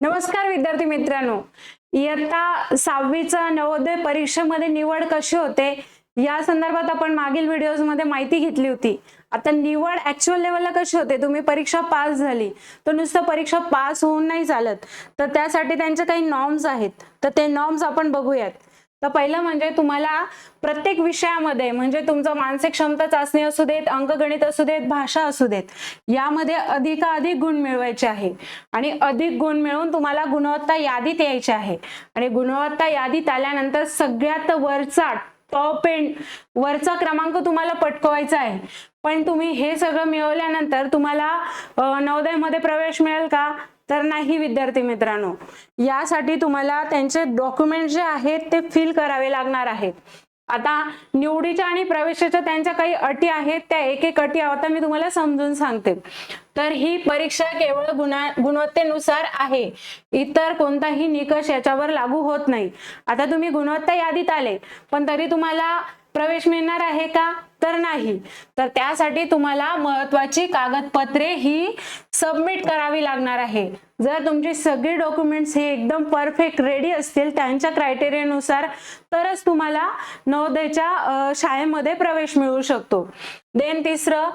नमस्कार विद्यार्थी मित्रांनो. इयत्ता सहावीचा नवोदय परीक्षेमध्ये निवड कशी होते? या संदर्भात आपण मागील व्हिडिओजमध्ये माहिती घेतली होती. आता निवड ऍक्च्युअल लेवलला कशी होते? तुम्ही परीक्षा पास झाली. तर नुसतं परीक्षा पास होऊन नाही चालत. तर त्यासाठी त्यांचे काही नॉर्म्स आहेत. तर ते नॉर्म्स आपण बघूयात. तर पहिलं म्हणजे तुम्हाला प्रत्येक विषयामध्ये म्हणजे तुमचं मानसिक क्षमता चाचणी असू देत अंकगणित असू देत भाषा असू देत यामध्ये अधिकाधिक गुण मिळवायचे आहे. आणि अधिक गुण मिळवून तुम्हाला गुणवत्ता यादीत यायचे आहे. आणि गुणवत्ता यादीत आल्यानंतर सगळ्यात वरचा टॉप एंड वरचा क्रमांक तुम्हाला पटकवायचा आहे. पण तुम्ही हे सगळं मिळवल्यानंतर तुम्हाला नवोदयमध्ये प्रवेश मिळेल का? तर नाही विद्यार्थी मित्रांनो. यासाठी तुम्हाला त्यांचे डॉक्युमेंट जे आहेत ते फिल करावे लागणार आहेत. आता निवडीच्या आणि प्रवेशाच्या त्यांच्या काही अटी आहेत त्या एक एक अटी आता मी तुम्हाला समजून सांगते. तर ही परीक्षा केवळ गुणा गुणवत्तेनुसार आहे. इतर कोणताही निकष याच्यावर लागू होत नाही. आता तुम्ही गुणवत्ता यादीत आले पण तरी तुम्हाला प्रवेश मिळणार आहे का? तर नाही. तर त्यासाठी तुम्हाला महत्वाची कागदपत्रे ही सबमिट करावी लागणार आहे. जर तुमची सगळी डॉक्युमेंट्स हे एकदम परफेक्ट रेडी असतील त्यांच्या क्रायटेरियानुसार तरच तुम्हाला नवोदयच्या शाळेमध्ये प्रवेश मिळू शकतो. देन तिसरं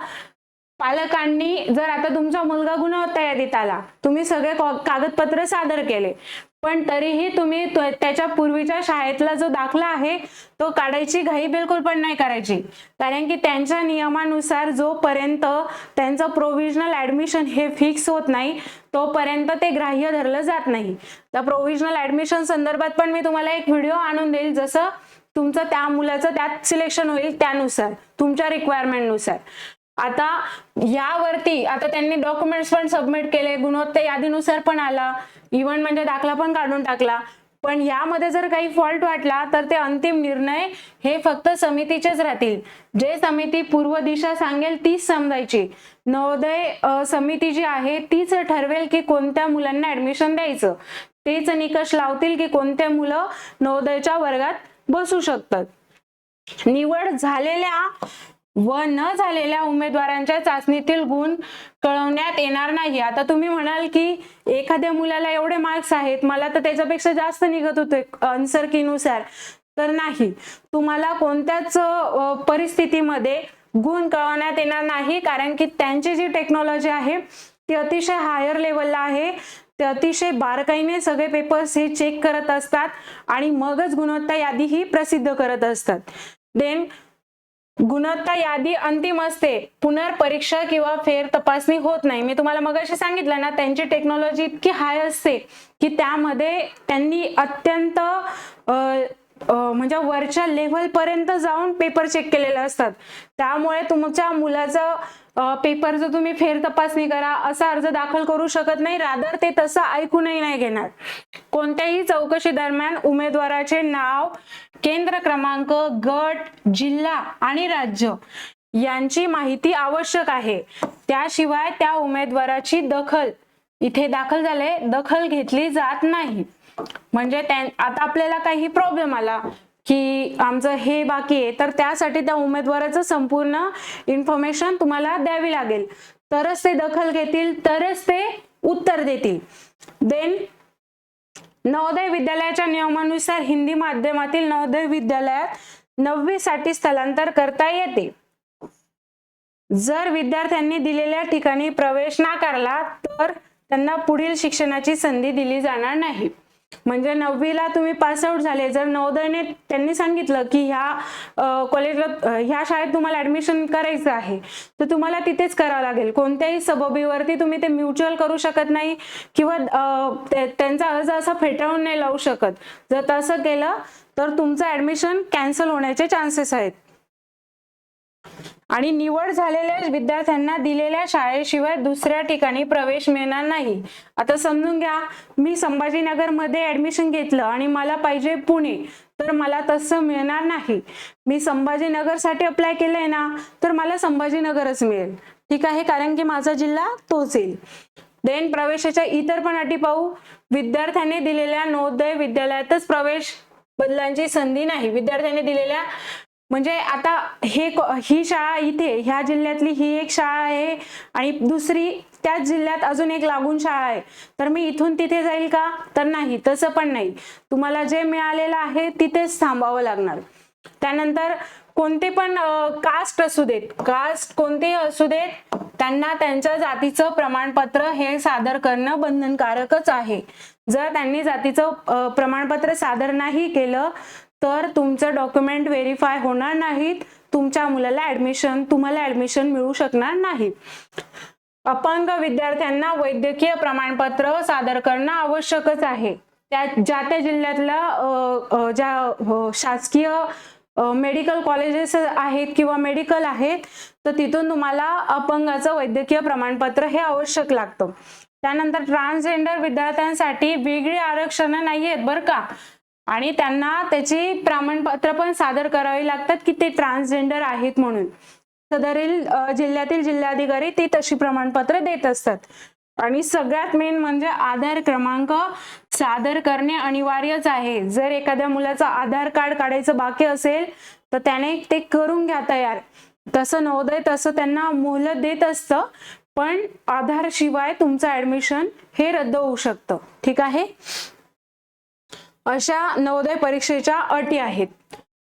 पालकांनी जर आता तुमचा मुलगा गुणवत्ता यादीत आला तुम्ही सगळे कागदपत्र सादर केले. पण तरीही तुम्ही त्याच्या पूर्वीच्या शाळेतला जो दाखला आहे तो काढायची घाई बिलकुल पण नाही करायची. कारण की त्यांच्या नियमानुसार जोपर्यंत त्यांचं प्रोव्हिजनल ऍडमिशन हे फिक्स होत नाही तोपर्यंत ते ग्राह्य धरलं जात नाही. तर प्रोव्हिजनल ऍडमिशन संदर्भात पण मी तुम्हाला एक व्हिडिओ आणून देईल. जसं तुमचं त्या मुलाचं त्यात सिलेक्शन होईल त्यानुसार तुमच्या रिक्वायरमेंटनुसार आता यावरती आता त्यांनी डॉक्युमेंट्स पण सबमिट केले गुणवत्ता यादीनुसार पण आला इव्हन म्हणजे दाखला पण काढून टाकला. पण यामध्ये जर काही फॉल्ट वाटला तर ते अंतिम निर्णय हे फक्त समितीचेच राहतील. जे समिती पूर्व दिशा सांगेल तीच समजायची. नवोदय समिती जी आहे तीच ठरवेल की कोणत्या मुलांना ऍडमिशन द्यायचं. तेच निकष लावतील की कोणते मुलं नवोदयच्या वर्गात बसू शकतात. निवड झालेल्या व न झालेल्या उमेदवारांच्या चाचणीतील गुण कळवण्यात येणार नाही. आता तुम्ही म्हणाल की एखाद्या मुलाला एवढे मार्क्स आहेत मला तर त्याच्यापेक्षा जास्त निघत होते आन्सरनुसार तर नाही तुम्हाला कोणत्याच परिस्थितीमध्ये गुण कळवण्यात येणार नाही कारण की त्यांची जी टेक्नॉलॉजी आहे ती अतिशय हायर लेवलला आहे. ते अतिशय बारकाईने सगळे पेपर्स हे चेक करत असतात आणि मगच गुणवत्ता यादी ही प्रसिद्ध करत असतात. देन गुणवत्ता यादी अंतिम असते. पुनर्परीक्षा किंवा फेर तपासणी होत नाही. मी तुम्हाला मगाशी सांगितलं ना त्यांची टेक्नॉलॉजी इतकी हाय असते की त्यामध्ये त्यांनी अत्यंत म्हणजे वरच्या लेवल पर्यंत जाऊन पेपर चेक केलेले असतात. त्यामुळे तुमच्या मुलाचं पेपर जर तुम्ही फेर तपासणी करा असा अर्ज दाखल करू शकत नाही. रादर ते तसं ऐकूनही नाही घेणार. कोणत्याही चौकशी दरम्यान उमेदवाराचे नाव केंद्र क्रमांक गट जिल्हा आणि राज्य यांची माहिती आवश्यक आहे. त्याशिवाय त्या उमेदवाराची दखल इथे दाखल झाले दखल घेतली जात नाही. म्हणजे आता आपल्याला काही प्रॉब्लेम आला की आमचं हे बाकी आहे तर त्यासाठी त्या उमेदवाराचं संपूर्ण इन्फॉर्मेशन तुम्हाला द्यावी लागेल. तरच ते दखल घेतील तरच ते उत्तर देतील. देन नवोदय विद्यालयाच्या नियमानुसार हिंदी माध्यमातील नवोदय विद्यालयात नववी साठी स्थलांतर करता येते. जर विद्यार्थ्यांनी दिलेल्या ठिकाणी प्रवेश नाकारला तर त्यांना पुढील शिक्षणाची संधी दिली जाणार नाही. म्हणजे नववीला तुम्ही पासआउट झाले. जर नवोदयने त्यांनी सांगितलं की ह्या कॉलेजला ह्या शाळेत तुम्हाला ऍडमिशन करायचं आहे तर तुम्हाला तिथेच करावं लागेल. कोणत्याही सबबीवरती तुम्ही ते म्युच्युअल करू शकत नाही किंवा त्यांचा अर्ज असा फेटाळून नाही लावू शकत. जर तसं केलं तर तुमचं ऍडमिशन कॅन्सल होण्याचे चान्सेस आहेत. आणि निवड झालेल्या विद्यार्थ्यांना दिलेल्या शाळेशिवाय दुसऱ्या ठिकाणी प्रवेश मिळणार नाही. आता समजून घ्या मी संभाजीनगरमध्ये ऍडमिशन घेतलं आणि मला पाहिजे पुणे तर मला तसं मिळणार नाही. मी संभाजीनगरसाठी अप्लाय केलंय ना तर मला संभाजीनगरच मिळेल. ठीक आहे कारण की माझा जिल्हा तोच येईल. देन प्रवेशाच्या इतर पण अटी पाहू. विद्यार्थ्यांनी दिलेल्या नवोदय विद्यालयातच प्रवेश बदलांची संधी नाही. विद्यार्थ्यांनी दिलेल्या म्हणजे आता हे ही शाळा इथे ह्या जिल्ह्यातली ही एक शाळा आहे आणि दुसरी त्याच जिल्ह्यात अजून एक लागून शाळा आहे. तर मी इथून तिथे जाईल का? तर नाही तसं पण नाही. तुम्हाला जे मिळालेलं आहे तिथेच थांबावं लागणार. त्यानंतर कोणते पण कास्ट असू देत कास्ट कोणतेही असू देत त्यांना त्यांच्या जातीचं प्रमाणपत्र हे सादर करणं बंधनकारकच आहे. जर त्यांनी जातीचं प्रमाणपत्र सादर नाही केलं तर तुमचं डॉक्युमेंट व्हेरीफाय होणार नाहीत. तुमच्या मुलाला ऍडमिशन तुम्हाला ऍडमिशन मिळू शकणार नाही. अपंग विद्यार्थ्यांना वैद्यकीय प्रमाणपत्र सादर करणं आवश्यकच आहे. त्या ज्या त्या जिल्ह्यातल्या ज्या शासकीय मेडिकल कॉलेजेस आहेत किंवा मेडिकल आहेत तर तिथून तुम्हाला अपंगाचं वैद्यकीय प्रमाणपत्र हे आवश्यक लागतं. त्यानंतर ट्रान्सजेंडर विद्यार्थ्यांसाठी वेगळी आरक्षणं नाही आहेत बरं का. आणि त्यांना त्याची प्रमाणपत्र पण सादर करावी लागतात की ते ट्रान्सजेंडर आहेत म्हणून. सदरील जिल्ह्यातील जिल्हाधिकारी ते तशी प्रमाणपत्र देत असतात. आणि सगळ्यात मेन म्हणजे आधार क्रमांक सादर करणे अनिवार्यच आहे. जर एखाद्या मुलाचं आधार कार्ड काढायचं बाकी असेल तर त्याने ते करून घ्या तयार तसं नवोदय तसं त्यांना मोहलत देत असतं पण आधार शिवाय तुमचं ऍडमिशन हे रद्द होऊ शकतं. ठीक आहे? अशा नवोदय परीक्षेच्या अटी आहेत.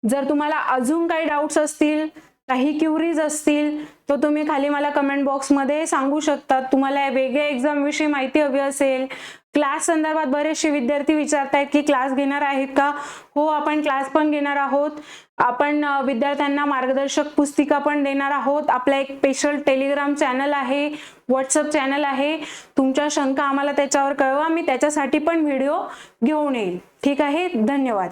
जर तुम्हाला अजून काही डाऊट्स असतील काही क्युरीज असतील तर तुम्ही खाली मला कमेंट बॉक्समध्ये सांगू शकता. तुम्हाला वेगळ्या एक्झामविषयी माहिती हवी असेल. क्लास संदर्भात बरेचसे विद्यार्थी विचारतायत की क्लास घेणार आहेत का? हो आपण क्लास पण घेणार आहोत. आपण विद्यार्थ्यांना मार्गदर्शक पुस्तिका पण देणार आहोत. आपला एक स्पेशल टेलिग्राम चॅनल आहे व्हॉट्सअप चॅनल आहे. तुमच्या शंका आम्हाला त्याच्यावर कळवा. मी त्याच्यासाठी पण व्हिडिओ घेऊन येईल. ठीक आहे? धन्यवाद.